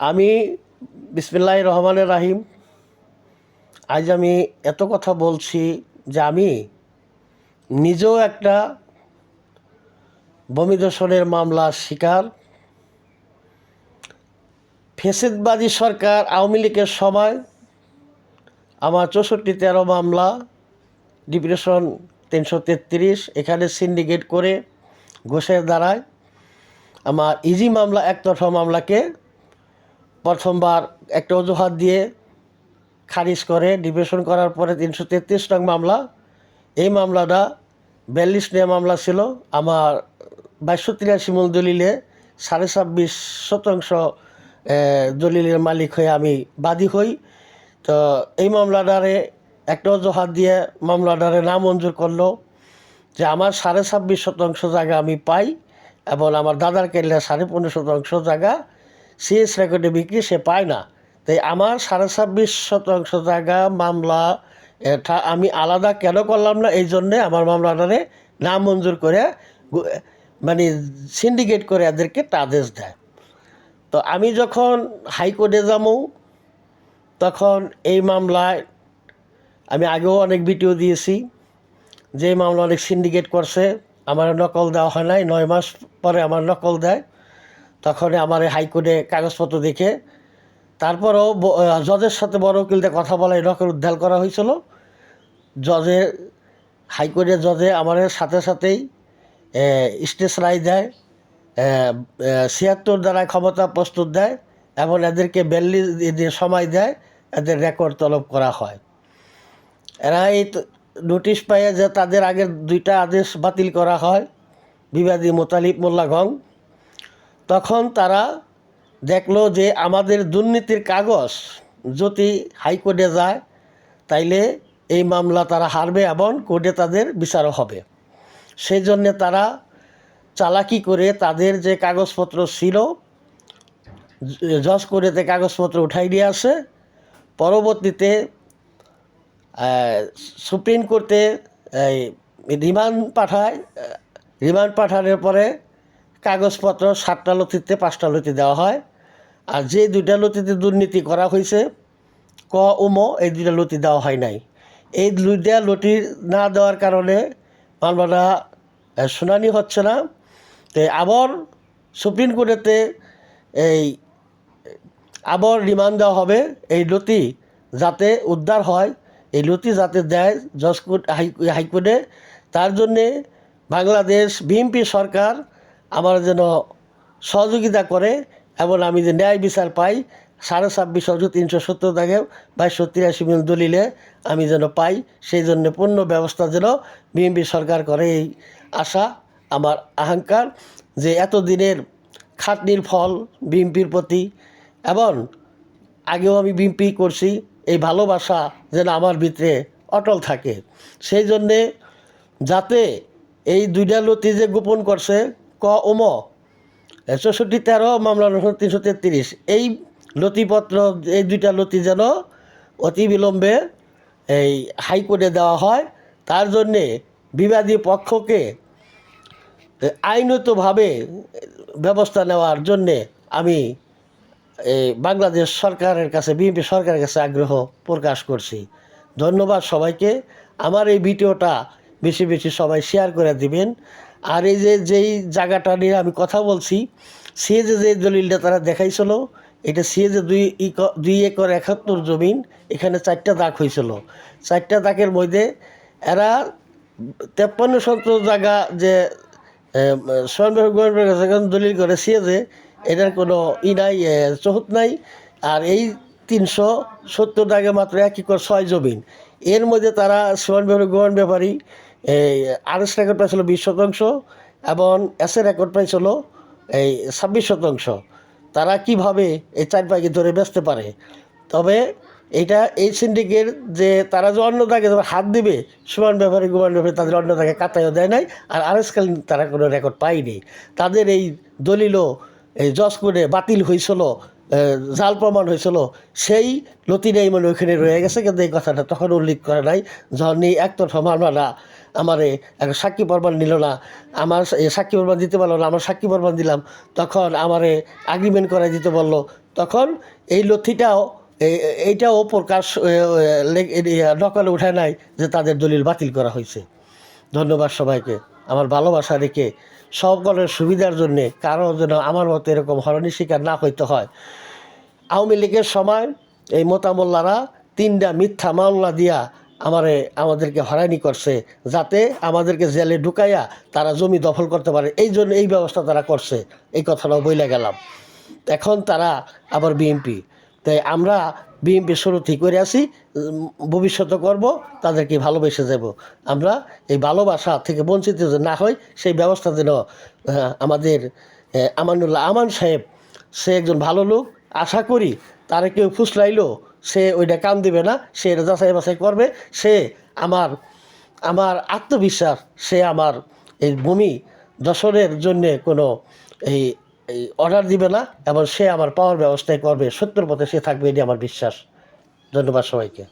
আমি বিসমিল্লাহ রহমানের রাহিম। আজ আমি এত কথা বলছি যে আমি নিজেও একটা বমি দূষণের মামলার শিকার। ফেসিদবাদী সরকার আওয়ামী লীগের সময় আমার চৌষট্টি তেরো মামলা, ডিপ্রেশন তিনশো তেত্রিশ, এখানে সিন্ডিকেট করে ঘোষের দ্বারায় আমার ইজি মামলা, একতরফা মামলাকে প্রথমবার একটা অজুহাত দিয়ে খারিজ করে ডিপ্রেশন করার পরে তিনশো তেত্রিশ নং মামলা। এই মামলাটা বিয়াল্লিশ নিয়ে মামলা ছিল। আমার বাইশশো তিরাশি মূল দলিলে সাড়ে ছাব্বিশ শতাংশ দলিলের মালিক হয়ে আমি বাদী হই। তো এই মামলাটারে একটা অজুহাত দিয়ে মামলাটারে না মঞ্জুর করল যে আমার সাড়ে ছাব্বিশ শতাংশ জায়গা আমি পাই এবং আমার দাদার কেল্লা সাড়ে পনেরো শতাংশ জায়গা সিএস রেকর্ডে বিক্রি সে পায় না। তাই আমার সাড়ে ছাব্বিশ শতাংশ জায়গা মামলা, এটা আমি আলাদা কেন করলাম না? এই জন্যে আমার মামলাটারে না মঞ্জুর করে মানে সিন্ডিকেট করে এদেরকে আদেশ দেয়। তো আমি যখন হাইকোর্টে যাব, তখন এই মামলায় আমি আগেও অনেক ভিডিও দিয়েছি, যে মামলা অনেক সিন্ডিকেট করছে, আমার নকল দেওয়া হয় নাই, নয় মাস পরে আমার নকল দেয়। তখন আমার হাইকোর্টে কাগজপত্র দেখে তারপরেও জজের সাথে বড় উকিলদের কথা বলে নকল উদ্ধার করা হয়েছিল। জজে হাইকোর্টের জজে আমার সাথে সাথেই স্টেজ রায় দেয় ছিয়াত্তর দ্বারা ক্ষমতা প্রস্তুত দেয় এবং এদেরকে বেল্লি দিয়ে সময় দেয় এদের রেকর্ড তলব করা হয়। এরা এই নোটিশ পাইয়ে যে তাদের আগের দুইটা আদেশ বাতিল করা হয়। বিবাদী মোতালিব মোল্লা গং তখন তারা দেখল যে আমাদের দুর্নীতির কাগজ যদি হাইকোর্টে যায়, তাইলে এই মামলা তারা হারবে এবং কোর্টে তাদের বিচারও হবে। সেই জন্যে তারা চালাকি করে তাদের যে কাগজপত্র ছিল, জজ কোর্টেতে কাগজপত্র উঠাই দিয়ে আসে, পরবর্তীতে সুপ্রিম কোর্টে রিমান্ড পাঠায় রিমান্ড পাঠানোর পরে কাগজপত্র সাতটা লতিতে, পাঁচটা লতি দেওয়া হয়। আর যে দুইটা লতিতে দুর্নীতি করা হয়েছে ক উম এই দুইটা লতি দেওয়া হয় নাই। এই দুইটা লতি না দেওয়ার কারণে মামলাটা শুনানি হচ্ছে না। তো আবার সুপ্রিম কোর্টেতে এই, আবার রিমান্ড দেওয়া হবে। এই লতি যাতে উদ্ধার হয়, এই লতি যাতে দেয় জজ কোর্ট হাই, হাইকোর্টে। তার জন্যে বাংলাদেশ বিএনপি সরকার আমার যেন সহযোগিতা করে এবং আমি যে ন্যায় বিচার পাই, সাড়ে ছাব্বিশ হাজার তিনশো সত্তর দাগে বাইশশো তিরাশি মিল দলিলে আমি যেন পাই, সেই জন্য পূর্ণ ব্যবস্থা যেন বিএনপি সরকার করে এই আশা, আমার আহংকার যে এতদিনের খাটনির ফল বিএনপির প্রতি এবং আগেও আমি বিএমপি করছি, এই ভালোবাসা যেন আমার ভিতরে অটল থাকে। সেই জন্যে যাতে এই দুইটা লতি যে গোপন করছে ক ওম চৌষট্টি তেরো, মামলা তিনশো তেত্রিশ। এই নথিপত্র, এই দুইটা নথি যেন অতি বিলম্বে এই হাইকোর্টে দেওয়া হয়, তার জন্যে বিবাদী পক্ষকে আইনতভাবে ব্যবস্থা নেওয়ার জন্যে আমি এই বাংলাদেশ সরকারের কাছে, বিএনপি সরকারের কাছে আগ্রহ প্রকাশ করছি। ধন্যবাদ সবাইকে। আমার এই ভিডিওটা বেশি বেশি সবাই শেয়ার করে দিবেন। আর এই যে যেই জায়গাটা নিয়ে আমি কথা বলছি সে যে যে দলিলটা তারা দেখাইছিল, এটা সে যে দুই দুই একর একাত্তর জমিন, এখানে চারটা দাগ হয়েছিল। চারটা দাগের মধ্যে এরা তেপ্পান্ন সত্তর জায়গা যে কাছে দলিল করে সিএজে, এটার কোনো ই নাই চহুত নাই, আর এই তিনশো সত্তর দাগে মাত্র এক একর ছয় জমিন। এর মধ্যে তারা সোয়ানবাবু গোয়ান ব্যাপারী এই আর এস রেকর্ড পাইছিল বিশ শতাংশ এবং এস রেকর্ড পাইছিল এই ছাব্বিশ শতাংশ। তারা কীভাবে এই চার পাখি ধরে বেচতে পারে? তবে এটা এই সিন্ডিকেট যে তারা যে অন্য দাগে হাত দিবে, সমান ব্যাপারে গুমান ব্যাপারে তাদের অন্য দাগে কাতায়ও দেয় নাই আর আরএসকালীন তারা কোনো রেকর্ড পায়নি। তাদের এই দলিলও এই জজ করে বাতিল হয়েছিল জাল প্রমাণ হয়েছিল সেই নতিটাই মানে ওইখানে রয়ে গেছে, কিন্তু এই কথাটা তখন উল্লেখ করে নাই। যখন একতরফা আমারে এক সাক্ষী প্রমাণ নিল না। আমার সাক্ষী প্রমাণ দিতে পারল না, আমার সাক্ষী প্রমাণ দিলাম। তখন আমারে এগ্রিমেন্ট করাই দিতে বলল। তখন এই লথিটাও এই- এইটাও প্রকাশ নকলে উঠায় নাই যে তাদের দলিল বাতিল করা হয়েছে। ধন্যবাদ সবাইকে। আমার ভালোবাসা রেখে সকলের সুবিধার জন্যে কারও যেন আমার মতো এরকম হরণী শিকার না হইতে হয়। আওয়ামী লীগের সময় এই মোতামল্লারা তিনটা মিথ্যা মামলা দিয়া আমারে, আমাদেরকে হয়রানি করছে, যাতে আমাদেরকে জেলে ঢুকাইয়া তারা জমি দখল করতে পারে। এই জন্য এই ব্যবস্থা তারা করছে। এই কথাটাও বইলে গেলাম। এখন তারা আবার বিএনপি। তাই আমরা বিএনপি শুরু ঠিক করে উম, ভবিষ্যতে করব তাদেরকে ভালোবেসে যাব। আমরা এই ভালোবাসা থেকে বঞ্চিত না হয় সেই ব্যবস্থা যেন আমাদের আমানুল্লাহ আমান সাহেব সে একজন ভালো লোক আশা করি তারা কেউ ফুসলাইলো সে ওইটা কাম দেবে না সে এটা যাচাই বাছাই করবে সে আমার আমার আত্মবিশ্বাস সে আমার এই ভূমি দশরের জন্যে কোনো এই এই অর্ডার দিবে না, এবং সে আমার পাওয়ার ব্যবস্থায় করবে, সত্যর পথে সে থাকবে এটি আমার বিশ্বাস। ধন্যবাদ সবাইকে।